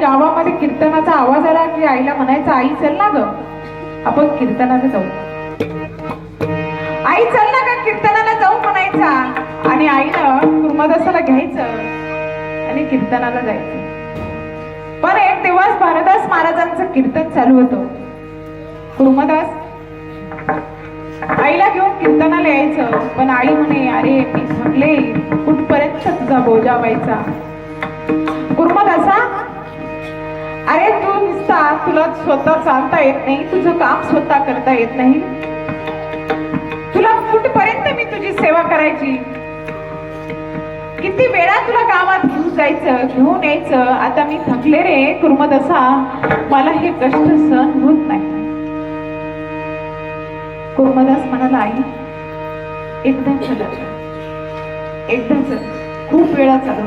गावामध्ये कीर्तनाचा आवाज आला की आईला म्हणायचं आई चल ना ग. आपण कीर्तनाला जाऊ. आई चल ना ग कीर्तनाला जाऊ म्हणायचा. आणि आईनं कुर्मदासाला घ्यायचं आणि कीर्तनाला जायचं. पण एक दिवस भारदास महाराजांचं कीर्तन चालू होतं. कुर्मदास आईला घेऊन कीर्तनाला यायचं. पण आई म्हणे अरे मी थकले. कुठपर्यंत तुझा बोजा व्हायचा? कुर्मदासा अरे तू नुसता तुला स्वतः चालता येत नाही तुझं काम स्वतः करता येत नाही. तुला कुठपर्यंत मी तुझी सेवा करायची? किती वेळा तुला गावात घेऊन जायचं घेऊन यायचं आता मी थकले रे कुर्मदसा. मला हे कष्ट सहन होत नाही. कुर्मदास म्हणाला आई एकदा चला. एकदा चल. खूप वेळा चालू.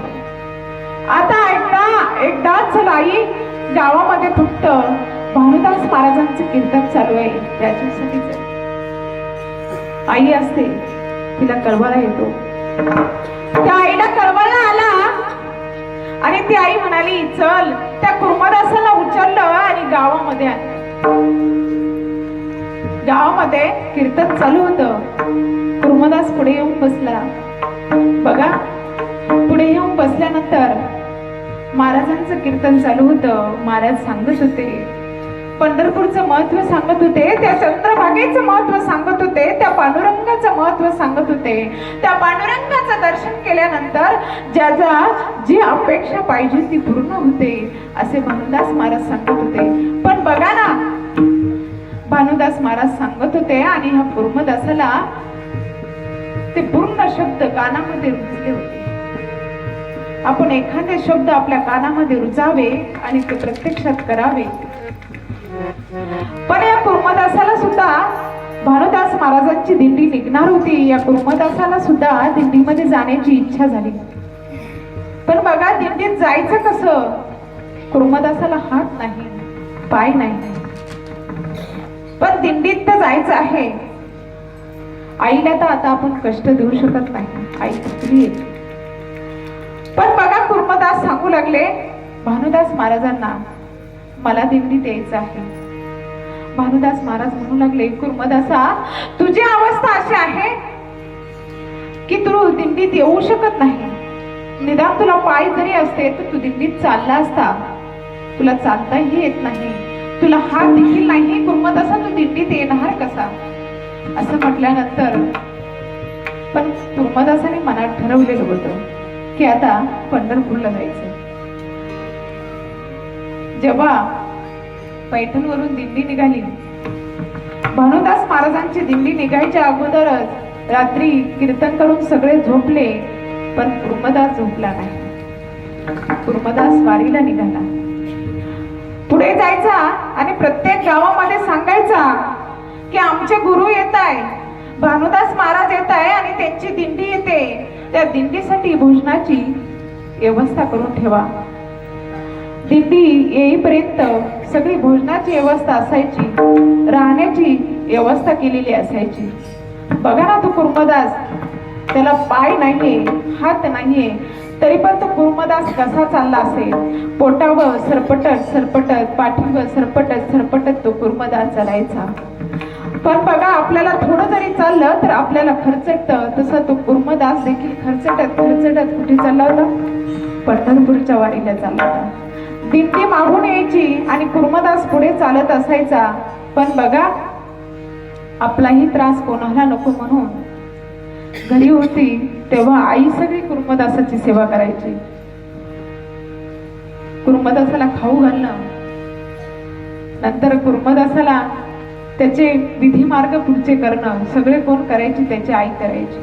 आता एकदा एकदा चल आई. गावामध्ये फक्त भानुदास महाराजांचं कीर्तन चालू आहे. त्याच्यासाठीच आई असते तिला कळवळा येतो. त्या आईला कळवळा आला. आणि ती आई म्हणाली चल त्या कुर्मदासाला उचललं आणि गावामध्ये आणलं गावामध्ये कीर्तन चालू होतं. कुर्मदास पुढे येऊन बसला. बघा पुढे येऊन बसल्यानंतर महाराजांचं कीर्तन चालू होतं. महाराज सांगत होते. पंढरपूरचं महत्त्व सांगत होते. त्या चंद्रभागेचं महत्त्व सांगत होते. त्या पांडुरंगाचं महत्त्व सांगत होते. त्या पांडुरंगाचं दर्शन केल्यानंतर ज्याचा जी अपेक्षा पाहिजे ती पूर्ण होते. असे भानुदास महाराज सांगत होते. पण बघा ना भानुदास महाराज सांगत होते आणि ह्या पूर्णदासाला ते पूर्ण शब्द कानामध्ये रुजले होते. आपण एखादे शब्द आपल्या कानामध्ये रुजावे आणि ते प्रत्यक्षात करावे. पण या कुर्मदासाला सुद्धा भानुदास महाराजांची दिंडी निघणार होती. या कुर्मदासाला सुद्धा दिंडीमध्ये जाण्याची इच्छा झाली. पण बघा दिंडीत जायचं कसं? कुर्मदासाला हात नाही पाय नाही. पण दिंडीत तर जायचं आहे. आईला तर आता आपण कष्ट देऊ शकत नाही. आई कुठली बघा सांगू लागले भानुदास महाराजांना मला दिंडीत यायचं आहे. भानुदास महाराज म्हणू लागले कुर्मदासा तुझी अवस्था अशी आहे की तू दिंडीत येऊ शकत नाही. निदान तुला पाय जरी असते तर तू दिंडीत चालला असता. तुला चालताही येत नाही. तुला हात देखील नाही. कुर्मदासा तू दिंडीत येणार कसा? असं म्हटल्यानंतर पण कुर्मदासाने मनात ठरवलेलं होतं. की आता पंढरपूरला जायचं. जेव्हा पैठणवरून दिंडी निघाली भानुदास महाराजांची दिंडी निघायच्या अगोदरच रात्री कीर्तन करून सगळे झोपले पण कुर्मदास झोपला नाही. कुर्मदास वारीला निघाला. पुढे जायचा आणि प्रत्येक गावामध्ये सांगायचा की आमचे गुरु येत आहे भानुदास महाराज येत आहे आणि त्यांची दिंडी येते. त्या दिंडीसाठी भोजनाची व्यवस्था करून ठेवा. दिंडी येईपर्यंत सगळी भोजनाची व्यवस्था असायची. राहण्याची व्यवस्था केलेली असायची. बघा ना तो कुर्मदास त्याला पाय नाहीये हात नाहीये तरी पण तो कुर्मदास कसा चालला असेल? पोटावर सरपटत सरपटत पाठीवर सरपटत सरपटत तो कुर्मदास चालायचा. पण बघा आपल्याला थोडं जरी चाललं तर आपल्याला खर्चट तसं तो कुर्मदास देखील खर्चटत खर्चटत कुठे चालला होता? पंढरपूरच्या वारीला चालला होता. दिंडी मागून यायची आणि कुर्मदास पुढे चालत असायचा. पण बघा आपलाही त्रास कोणाला नको म्हणून. घरी होती तेव्हा आई सगळी कुर्मदासाची सेवा करायची. कुर्मदासाला खाऊ घालणं. नंतर कुर्मदासाला त्याचे विधी मार्ग पुढचे करणं सगळे कोण करायचे त्याची आई करायची.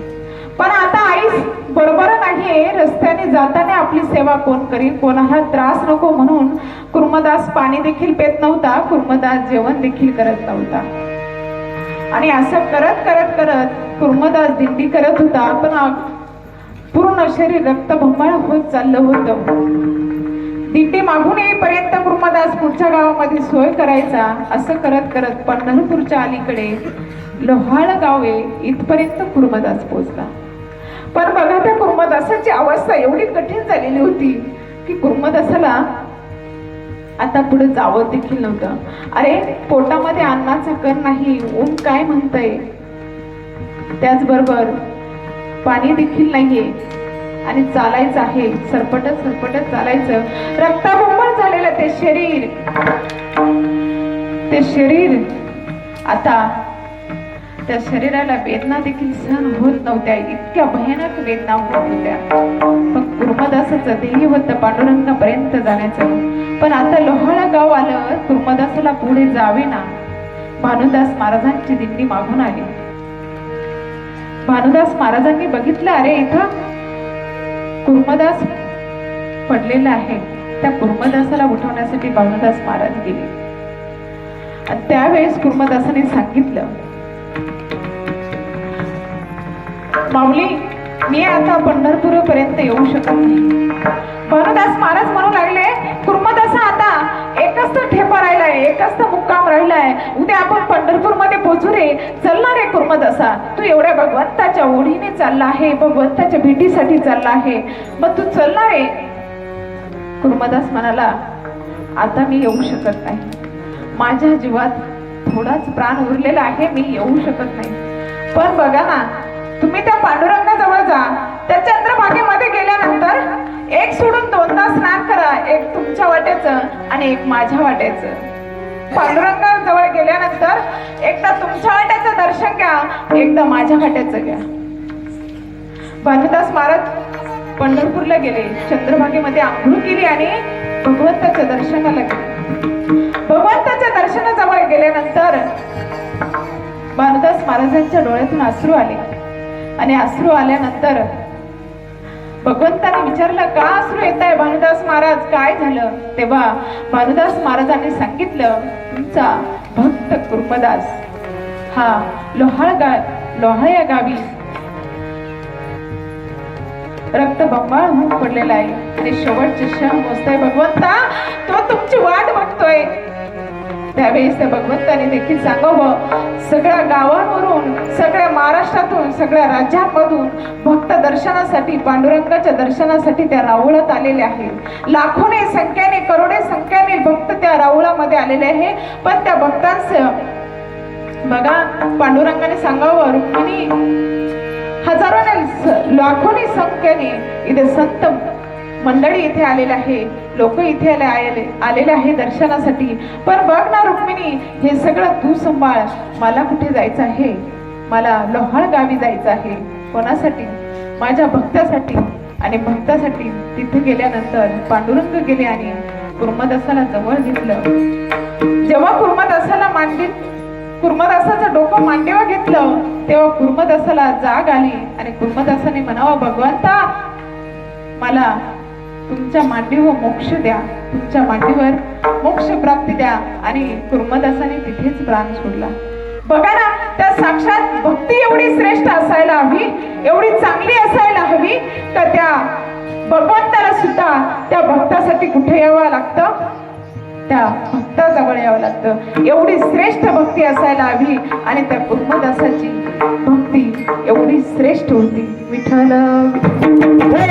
पण आता आई बरोबर नाहीये रस्त्याने जाताना आपली सेवा कोण करील? कोणाला त्रास नको म्हणून कुर्मदास पाणी देखील पेत नव्हता कुर्मदास जेवण देखील करत नव्हता. आणि असं करत करत करत कुर्मदास दिंडी करत होता पण पूर्ण शरीर रक्तभंबाळ होत चाललं होतं. दिंडी मागून येईपर्यंत कुर्मदास पुढच्या गावामध्ये सोय करायचा असं करत करत पंढरपूरच्या अलीकडे लोहाळ गाव इथपर्यंत कुर्मदास पोहोचला. पण बघा त्या कुर्मदासाची अवस्था एवढी कठीण झालेली होती की कुर्मदासाला आता पुढे जावं देखील नव्हतं. अरे पोटामध्ये अन्नाचा कर नाही ऊन काय म्हणतंय? त्याचबरोबर पाणी देखील नाहीये. आणि चालायचं आहे. सरपटत सरपटत चालायचं. रक्ताबंबर झालेलं ते शरीर. ते शरीर. आता त्या शरीराला वेदना देखील सहन होत नव्हत्या. इतक्या भयानक वेदना होत होत्या. पण कुर्मदासाचं ध्येय होतं पांडुरंगापर्यंत जाण्याचं. पण आता लोहाळा गाव आलं कुर्मदासाला पुढे जावे ना. भानुदास महाराजांची दिंडी मागून आली. भानुदास महाराजांनी बघितलं अरे इथं कुर्मदास पडलेला आहे. त्या कुर्मदासाला उठवण्यासाठी भानुदास महाराज गेले. आणि त्यावेळेस कुर्मदासाने सांगितलं माऊली मी आता पंढरपूर पर्यंत येऊ शकत नाही. भानुदास महाराज म्हणू लागले कुर्मदासा एकच तर ठेपा राहिलाय एकच तर मुक्काम राहिलाय. उद्या आपण पंढरपूरमध्ये पोहोचू रे. चलणार रे कुर्मदासा तू एवढ्या भगवंताच्या ओढीने चालला आहे भगवंताच्या भेटीसाठी चालला आहे. मग तू चलणार रे. कुर्मदास म्हणाला आता मी येऊ शकत नाही. माझ्या जीवात थोडाच प्राण उरलेला आहे मी येऊ शकत नाही. पण बघा ना तुम्ही त्या पांडुरंगाजवळ जा. त्या चंद्रभागेमध्ये गेल्यानंतर एक सोडून दोनदा स्नान करा एक तुमच्या वाट्याचं आणि एक माझ्या वाट्याचं पांडुरंगाजवळ गेल्यानंतर एकदा तुमच्या वाट्याचं दर्शन घ्या एकदा माझ्या वाट्याचं घ्या. भानुदास महाराज पंढरपूरला गेले. चंद्रभागेमध्ये आंघोळ केली आणि भगवंताच्या दर्शनाला गेले. भगवंताच्या दर्शनाजवळ गेल्यानंतर भानुदास महाराजांच्या डोळ्यातून अश्रू आले. आणि अश्रू आल्यानंतर भगवंताने विचारलं का असू येत आहे भानुदास महाराज? काय झालं? तेव्हा भानुदास महाराजांनी सांगितलं तुमचा भक्त कृपदास हा लोहाळ गा लोहाळ या गावी रक्त बंबाळ होऊन पडलेला आहे. ते शेवटचे क्षण मोजताय भगवंता. तो तुमची वाट बघतोय. त्यावेळेस त्या भगवंताने देखील सांगावं सगळ्या गावांवरून सगळ्या महाराष्ट्रातून सगळ्या राज्यांमधून भक्त दर्शनासाठी पांडुरंगाच्या दर्शनासाठी त्या राऊळात आलेल्या आहेत लाखोने संख्याने करोडे संख्याने भक्त त्या राऊळामध्ये आलेले आहे. पण त्या भक्तांचं बघा पांडुरंगाने सांगावं रुक्मिणी हजारोने लाखोनी संख्येने इथे संत मंडळी इथे आलेले आहे. लोक इथे आले आले आलेले आहे दर्शनासाठी. पण बघ ना रुक्मिणी हे सगळं तू सांभाळ. मला कुठे जायचं आहे? मला लोहाळ गावी जायचं आहे. कोणासाठी? माझ्या भक्तासाठी. आणि भक्तासाठी तिथे गेल्यानंतर पांडुरंग गेले आणि कुर्मदासाला जवळ घेतलं. जेव्हा कुर्मदासाला मांडीत कुर्मदासाचं डोकं मांडीवर घेतलं तेव्हा कुर्मदासाला जाग आली आणि कुर्मदासाने म्हणावा भगवंता मला तुमच्या मांडीवर मोक्ष द्या. तुमच्या मांडीवर मोक्ष प्राप्ती द्या. आणि कुर्मदासाने तिथेच प्राण सोडला. बघा ना त्या साक्षात भक्ती एवढी श्रेष्ठ असायला हवी एवढी चांगली असायला हवी तर त्या भगवंताला सुद्धा त्या भक्तासाठी कुठे यावं लागतं? त्या भक्ताजवळ यावं लागतं. एवढी श्रेष्ठ भक्ती असायला हवी आणि त्या कुर्मदासाची भक्ती एवढी श्रेष्ठ होती. विठ्ठल विठ्ठल.